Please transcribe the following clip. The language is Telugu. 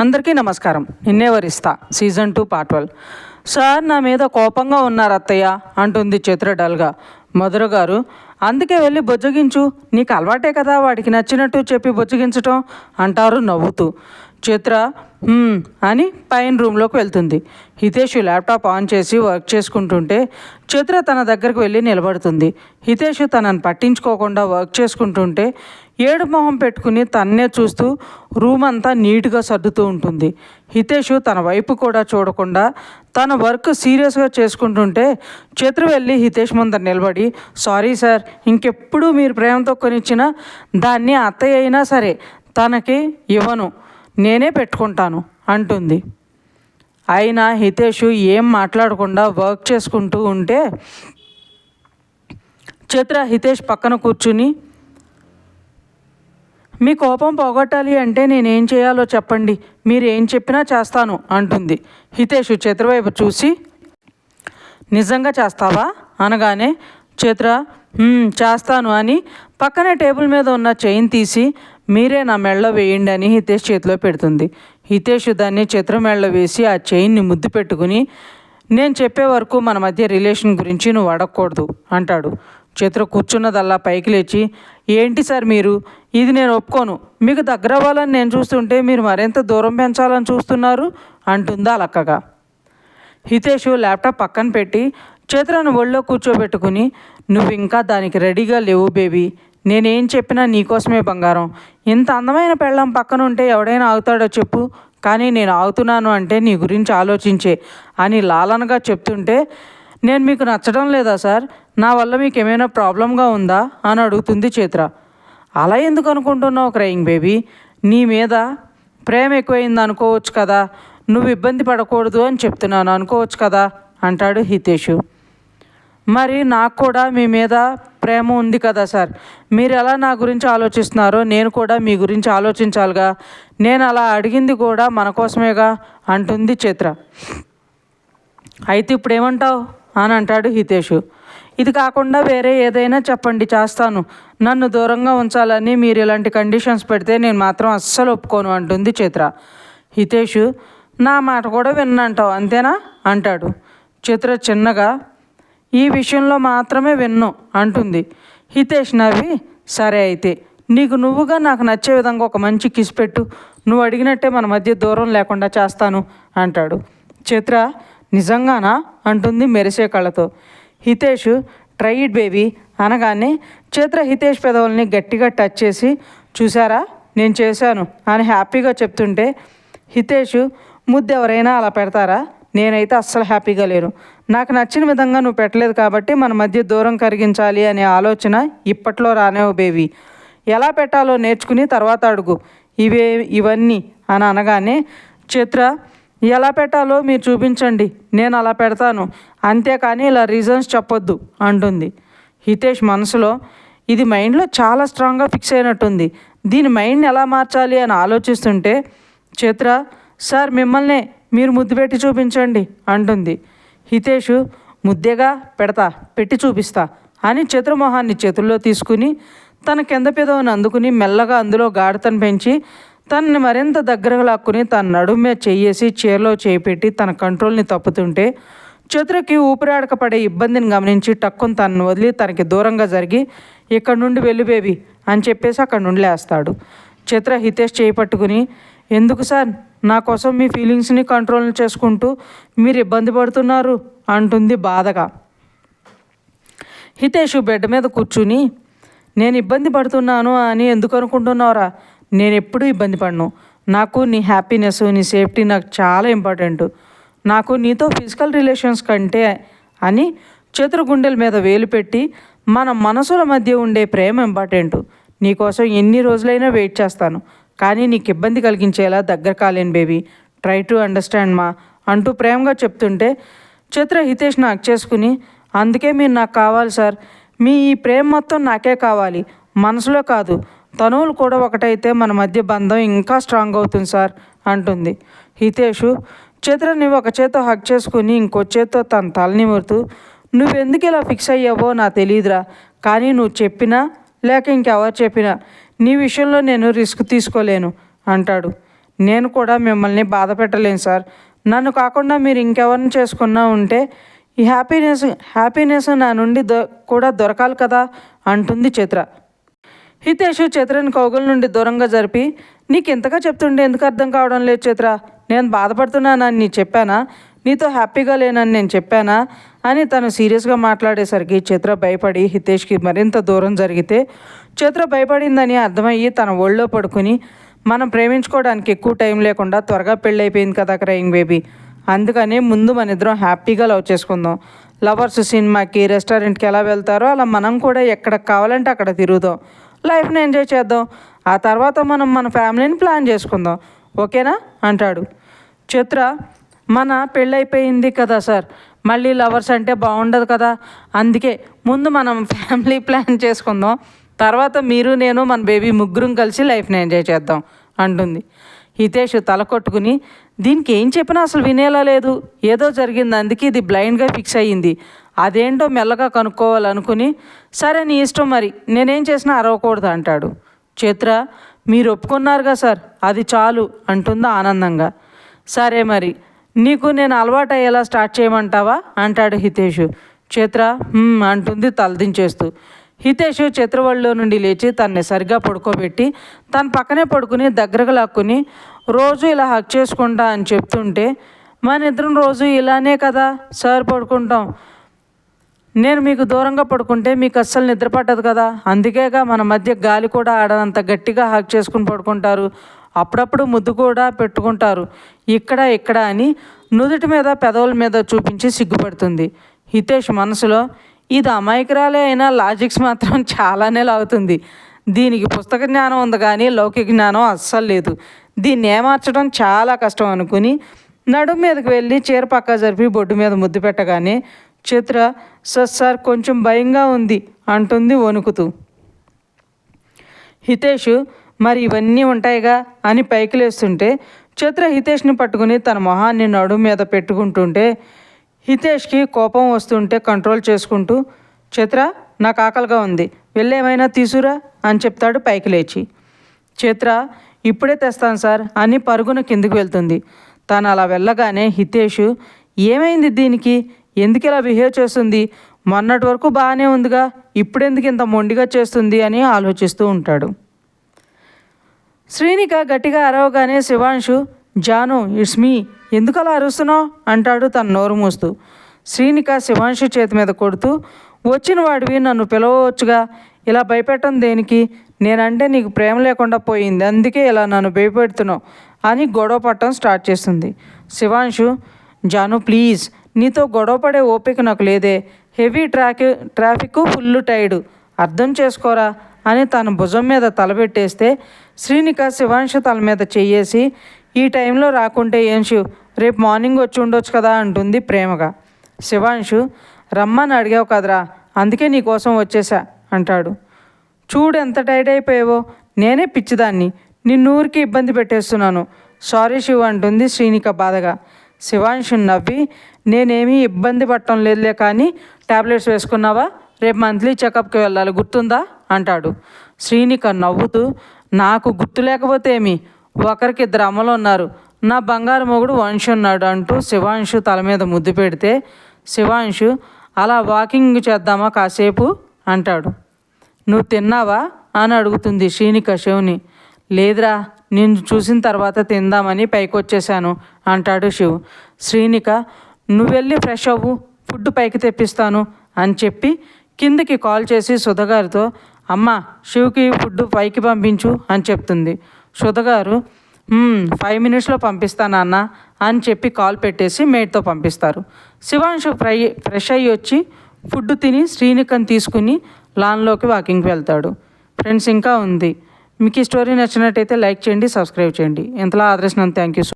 అందరికీ నమస్కారం. నిన్నే వరిస్తా. Season two part twelve sir నా మీద కోపంగా ఉన్నారు అత్తయ్య అంటుంది చిత్ర డల్గా. మధుర గారు అందుకే వెళ్ళి బుజ్జగించు. నీకు అలవాటే కదా వాడికి నచ్చినట్టు చెప్పి బుజ్జగించటం అంటారు నవ్వుతూ. చిత్ర అని పైన రూమ్లోకి వెళ్తుంది. హితేష్ ల్యాప్టాప్ ఆన్ చేసి వర్క్ చేసుకుంటుంటే చిత్ర తన దగ్గరకు వెళ్ళి నిలబడుతుంది. హితేష్ తనని పట్టించుకోకుండా వర్క్ చేసుకుంటుంటే ఏడు మొహం పెట్టుకుని తన్నే చూస్తూ రూమ్ అంతా నీట్గా సర్దుతూ ఉంటుంది. హితేష్ తన వైపు కూడా చూడకుండా తన వర్క్ సీరియస్గా చేసుకుంటుంటే చిత్ర వెళ్ళి హితేష్ ముందర నిలబడి సారీ సార్ ఇంకెప్పుడు మీరు ప్రేమతో కొనిచ్చిన దాన్ని అత్తయ్య అయినా సరే తనకి ఇవ్వను. నేనే పెట్టుకుంటాను అంటుంది. అయినా హితేష్ ఏం మాట్లాడకుండా వర్క్ చేసుకుంటూ ఉంటే చిత్ర హితేష్ పక్కన కూర్చుని మీ కోపం పోగొట్టాలి అంటే నేనేం చేయాలో చెప్పండి మీరు ఏం చెప్పినా చేస్తాను అంటుంది. హితేష్ చిత్రవైపు చూసి నిజంగా చేస్తావా? అనగానే చిత్ర చేస్తాను అని పక్కనే టేబుల్ మీద ఉన్న చైన్ తీసి మీరే నా మెళ్ళ వేయండి అని హితేష్ చేతిలో పెడుతుంది. హితేష్ దాన్ని చిత్ర మెళ్ళ వేసి ఆ చైన్ని ముద్దు పెట్టుకుని నేను చెప్పే వరకు మన మధ్య రిలేషన్ గురించి నువ్వు అడగకూడదు అంటాడు. చిత్ర కూర్చున్నదల్లా పైకి లేచి ఏంటి సార్ మీరు? ఇది నేను ఒప్పుకోను. మీకు దగ్గర అవ్వాలని నేను చూస్తుంటే మీరు మరింత దూరం పెంచాలని చూస్తున్నారు అంటుందా లక్కగా. హితేష్ ల్యాప్టాప్ పక్కన పెట్టి చేతులను ఒళ్ళో కూర్చోబెట్టుకుని నువ్వు ఇంకా దానికి రెడీగా లేవు బేబీ. నేనేం చెప్పినా నీకోసమే బంగారం. ఇంత అందమైన పెళ్ళం పక్కన ఉంటే ఎవడైనా ఆగుతాడో చెప్పు. కానీ నేను ఆగుతున్నాను అంటే నీ గురించి ఆలోచించే అని లాలనగా చెప్తుంటే నేను మీకు నచ్చడం లేదా సార్? నా వల్ల మీకు ఏమైనా ప్రాబ్లంగా ఉందా? అని అడుగుతుంది చిత్ర. అలా ఎందుకు అనుకుంటున్నావు క్రయింగ్ బేబీ? నీ మీద ప్రేమ ఎక్కువైంది అనుకోవచ్చు కదా. నువ్వు ఇబ్బంది పడకూడదు అని చెప్తున్నాను అనుకోవచ్చు కదా అంటాడు హితేషు. మరి నాకు కూడా మీ మీద ప్రేమ ఉంది కదా సార్. మీరు ఎలా నా గురించి ఆలోచిస్తున్నారో నేను కూడా మీ గురించి ఆలోచించాలిగా. నేను అలా అడిగింది కూడా మన కోసమేగా అంటుంది చిత్ర. అయితే ఇప్పుడు ఏమంటావు? అని అంటాడు హితేషు. ఇది కాకుండా వేరే ఏదైనా చెప్పండి చేస్తాను. నన్ను దూరంగా ఉంచాలని మీరు ఇలాంటి కండిషన్స్ పెడితే నేను మాత్రం అస్సలు ఒప్పుకోను అంటుంది చిత్ర. హితేషు నా మాట కూడా విన్నంటావు అంతేనా? అంటాడు. చిత్ర చిన్నగా ఈ విషయంలో మాత్రమే విన్ను అంటుంది. హితేష్ నవ్వి సరే అయితే నీకు నువ్వుగా నాకు నచ్చే విధంగా ఒక మంచి కిస్ పెట్టు. నువ్వు అడిగినట్టే మన మధ్య దూరం లేకుండా చేస్తాను అంటాడు. చిత్ర నిజంగానా? అంటుంది మెరిసే కళ్ళతో. హితేష్ ట్రై ఇట్ బేబీ అనగానే చిత్ర హితేష్ పెదవుల్ని గట్టిగా టచ్ చేసి చూసారా నేను చేశాను అని హ్యాపీగా చెప్తుంటే హితేష్ ముద్దు ఎవరైనా అలా పెడతారా? నేనైతే అస్సలు హ్యాపీగా లేను. నాకు నచ్చిన విధంగా నువ్వు పెట్టలేదు కాబట్టి మన మధ్య దూరం కరిగించాలి అనే ఆలోచన ఇప్పట్లో రానేవు బేబీ. ఎలా పెట్టాలో నేర్చుకుని తర్వాత అడుగు. ఇవే ఇవన్నీ అని అనగానే చిత్ర ఎలా పెట్టాలో మీరు చూపించండి. నేను అలా పెడతాను. అంతేకాని ఇలా రీజన్స్ చెప్పొద్దు అంటుంది. హితేష్ మనసులో ఇది మైండ్లో చాలా స్ట్రాంగ్గా ఫిక్స్ అయినట్టుంది. దీని మైండ్ని ఎలా మార్చాలి అని ఆలోచిస్తుంటే చిత్ర సార్ మిమ్మల్నే మీరు ముద్దు పెట్టి చూపించండి అంటుంది. హితేష్ ముద్దెగా పెడతా పెట్టి చూపిస్తా అని చతుర్మోహాన్ని చేతుల్లో తీసుకుని తన కింద పెదవుని అందుకుని మెల్లగా అందులో గాఢతను పెంచి తనని మరింత దగ్గరకు లాక్కుని తన నడుమే చెయ్యేసి చీరలో చేపెట్టి తన కంట్రోల్ని తప్పుతుంటే చతురకి ఊపిరాడక పడే ఇబ్బందిని గమనించి టక్కుని తనను వదిలి తనకి దూరంగా జరిగి ఇక్కడ నుండి వెళ్ళు బేబీ అని చెప్పేసి అక్కడ నుండి లేస్తాడు. చిత్ర హితేష్ చేయి పట్టుకుని ఎందుకు సార్ నా కోసం మీ ఫీలింగ్స్ని కంట్రోల్ చేసుకుంటూ మీరు ఇబ్బంది పడుతున్నారు అంటుంది బాధగా. హితేష్ బెడ్ మీద కూర్చుని నేను ఇబ్బంది పడుతున్నాను అని ఎందుకు అనుకుంటున్నావురా? నేను ఎప్పుడూ ఇబ్బంది పడను. నాకు నీ హ్యాపీనెస్ నీ సేఫ్టీ నాకు చాలా ఇంపార్టెంట్ నాకు నీతో ఫిజికల్ రిలేషన్స్ కంటే అని చేతుల గుండెల మీద వేలు పెట్టి మన మనసుల మధ్య ఉండే ప్రేమ ఇంపార్టెంట్ నీకోసం ఎన్ని రోజులైనా వెయిట్ చేస్తాను. కానీ నీకు ఇబ్బంది కలిగించేలా దగ్గర కాలేను బేబీ. ట్రై టు అండర్స్టాండ్ మా. అంటూ ప్రేమగా చెప్తుంటే చిత్ర హితేష్ నాకు చేసుకుని అందుకే మీరు నాకు కావాలి సార్. మీ ఈ ప్రేమ మొత్తం నాకే కావాలి. మనసులో కాదు. తనువులు కూడా ఒకటైతే మన మధ్య బంధం ఇంకా స్ట్రాంగ్ అవుతుంది సార్ అంటుంది. హితేషు చిత్రని ఒక చేత్తో హక్ చేసుకుని ఇంకో చేత్తో తన తలని మురుతూ నువ్వెందుకు ఇలా ఫిక్స్ అయ్యావో నాకు తెలియదురా. కానీ నువ్వు చెప్పినా లేక ఇంకెవరు చెప్పినా నీ విషయంలో నేను రిస్క్ తీసుకోలేను అంటాడు. నేను కూడా మిమ్మల్ని బాధ పెట్టలేను సార్. నన్ను కాకుండా మీరు ఇంకెవరిని చేసుకున్నా ఉంటే ఈ హ్యాపీనెస్ హ్యాపీనెస్ నా నుండి దొ కూడా దొరకాలి కదా అంటుంది చిత్ర. హితేష్ చిత్రని కౌగుల నుండి దూరంగా జరిపి నీకు ఇంతగా చెప్తుండే ఎందుకు అర్థం కావడం లేదు చిత్ర? నేను బాధపడుతున్నానని నీ చెప్పానా? నీతో హ్యాపీగా లేనని నేను చెప్పానా? అని తను సీరియస్గా మాట్లాడేసరికి చిత్ర భయపడి హితేష్కి మరింత దూరం జరిగితే చిత్ర భయపడిందని అర్థమయ్యి తన ఒళ్ళో పడుకుని మనం ప్రేమించుకోవడానికి ఎక్కువ టైం లేకుండా త్వరగా పెళ్ళైపోయింది కదా క్రయింగ్ బేబీ. అందుకని ముందు మన ఇద్దరం హ్యాపీగా లవ్ చేసుకుందాం. లవర్స్ సినిమాకి రెస్టారెంట్కి ఎలా వెళ్తారో అలా మనం కూడా ఎక్కడ కావాలంటే అక్కడ తిరుగుదాం. లైఫ్ని ఎంజాయ్ చేద్దాం. ఆ తర్వాత మనం మన ఫ్యామిలీని ప్లాన్ చేసుకుందాం. ఓకేనా? అంటాడు. చిత్ర మన పెళ్ళైపోయింది కదా సార్. మళ్ళీ లవర్స్ అంటే బాగుండదు కదా. అందుకే ముందు మనం ఫ్యామిలీ ప్లాన్ చేసుకుందాం. తర్వాత మీరు నేను మన బేబీ ముగ్గురం కలిసి లైఫ్ని ఎంజాయ్ చేద్దాం అంటుంది. హితేష్ తల కొట్టుకుని దీనికి ఏం చెప్పినా అసలు వినేలా లేదు. ఏదో జరిగింది అందుకే ఇది బ్లైండ్గా ఫిక్స్ అయ్యింది. అదేంటో మెల్లగా కనుక్కోవాలనుకుని సరే నీ ఇష్టం మరి నేనేం చేసినా అరవకూడదు అంటాడు. చిత్ర మీరు ఒప్పుకున్నారుగా సార్. అది చాలు అంటుంది ఆనందంగా. సరే మరి నీకు నేను అలవాటు అయ్యేలా స్టార్ట్ చేయమంటావా? అంటాడు హితేషు. చిత్ర అంటుంది తలదించేస్తూ. హితేష్ చిత్రవళ్ళలో నుండి లేచి తన్ని సరిగ్గా పడుకోబెట్టి తన పక్కనే పడుకుని దగ్గరకు లాక్కుని రోజు ఇలా హక్ చేసుకుంటా అని చెప్తుంటే మన ఇద్దరం రోజు ఇలానే కదా సార్ పడుకుంటాం. నేను మీకు దూరంగా పడుకుంటే మీకు అస్సలు నిద్ర పట్టదు కదా. అందుకేగా మన మధ్య గాలి కూడా ఆడనంత గట్టిగా హాక్ చేసుకుని పడుకుంటారు. అప్పుడప్పుడు ముద్దు కూడా పెట్టుకుంటారు. ఇక్కడ ఇక్కడ అని నుదుటి మీద పెదవుల మీద చూపించి సిగ్గుపడుతుంది. హితేష్ మనసులో ఇది అమాయకురాలే అయినా లాజిక్స్ మాత్రం చాలానే లాగుతుంది. దీనికి పుస్తక జ్ఞానం ఉంది కానీ లౌకిక జ్ఞానం అస్సలు లేదు. దీన్ని ఏమార్చడం చాలా కష్టం అనుకుని నడుము మీదకి వెళ్ళి చీర పక్క జరిపి బొడ్డు మీద ముద్దు పెట్టగానే చిత్ర సార్ సార్ కొంచెం భయంగా ఉంది అంటుంది వణుకుతూ. హితేష్ మరి ఇవన్నీ ఉంటాయిగా అని పైకి లేస్తుంటే చిత్ర హితేష్ని పట్టుకుని తన మొహాన్ని నడుము మీద పెట్టుకుంటుంటే హితేష్కి కోపం వస్తుంటే కంట్రోల్ చేసుకుంటూ చిత్ర నాకు ఆకలిగా ఉంది. వెళ్ళేమైనా తీసురా అని చెప్తాడు పైకి లేచి చిత్ర ఇప్పుడే తెస్తాను సార్ అని పరుగున కిందికి వెళ్తుంది. తను అలా వెళ్ళగానే హితేష్ ఏమైంది దీనికి? ఎందుకు ఇలా బిహేవ్ చేస్తుంది? మొన్నటి వరకు బాగానే ఉందిగా ఇప్పుడెందుకు ఇంత మొండిగా చేస్తుంది అని ఆలోచిస్తూ ఉంటాడు. శ్రీనిక గట్టిగా అరవగానే శివాంశు జాను ఇట్స్ మీ. ఎందుకు అలా అరుస్తున్నావు? అంటాడు తన నోరు మూస్తూ. శ్రీనిక శివాంశు చేతి మీద కొడుతూ వచ్చిన వాడివి నన్ను పిలవచ్చుగా. ఇలా భయపెట్టం దేనికి? నేనంటే నీకు ప్రేమ లేకుండా పోయింది. అందుకే ఇలా నన్ను భయపెడుతున్నావు అని గొడవ పట్టడం స్టార్ట్ చేస్తుంది. శివాంశు జాను ప్లీజ్. నీతో గొడవ పడే ఓపిక నాకు లేదే. Heavy track traffic full tired అర్థం చేసుకోరా? అని తన భుజం మీద తలబెట్టేస్తే శ్రీనిక శివాంశు తల మీద చెయ్యేసి ఈ టైంలో రాకుంటే ఏం శివ్ రేపు మార్నింగ్ వచ్చి ఉండొచ్చు కదా అంటుంది ప్రేమగా. శివాంశు రమ్మని అడిగావు కదరా అందుకే నీకోసం వచ్చేసా అంటాడు. చూడు ఎంత టైట్ అయిపోయావో నేనే పిచ్చిదాన్ని నిన్నూరికి ఇబ్బంది పెట్టేస్తున్నాను. సారీ శివ అంటుంది శ్రీనిక బాధగా. శివాంశు నవ్వి నేనేమీ ఇబ్బంది పడటం లేదులే కానీ టాబ్లెట్స్ వేసుకున్నావా? రేపు మంత్లీ చెకప్కి వెళ్ళాలి గుర్తుందా? అంటాడు. శ్రీనిక నవ్వుతూ నాకు గుర్తు లేకపోతే ఏమి? ఒకరికి ఇద్దరు అమ్మలు ఉన్నారు. నా బంగారు మొగుడు వంశీ ఉన్నాడు అంటూ శివాంశు తల మీద ముద్దు పెడితే శివాంశు అలా వాకింగ్ చేద్దామా కాసేపు అంటాడు. నువ్వు తిన్నావా అని అడుగుతుంది శ్రీనిక శివుని. లేదురా నిన్ను చూసిన తర్వాత తిందామని పైకొచ్చేశాను అంటాడు శివ్. శ్రీనిక నువ్వు వెళ్ళి ఫ్రెష్ అవ్వు ఫుడ్ పైకి తెప్పిస్తాను అని చెప్పి కిందకి కాల్ చేసి సుధగారితో అమ్మ శివుకి ఫుడ్ పైకి పంపించు అని చెప్తుంది. సుధగారు గారు ఫైవ్ మినిట్స్లో పంపిస్తాను అన్న అని చెప్పి కాల్ పెట్టేసి మేడ్తో పంపిస్తారు. శివాంశు ఫ్రై ఫ్రెష్ అయ్యి వచ్చి ఫుడ్ తిని శ్రీనికని తీసుకుని లాన్లోకి వాకింగ్కి వెళ్తాడు. ఫ్రెండ్స్ ఇంకా ఉంది. మీకు ఈ స్టోరీ నచ్చినట్టయితే లైక్ చేయండి సబ్స్క్రైబ్ చేయండి. ఎంతలా ఆదరిస్తున్నాను థ్యాంక్ యూ సో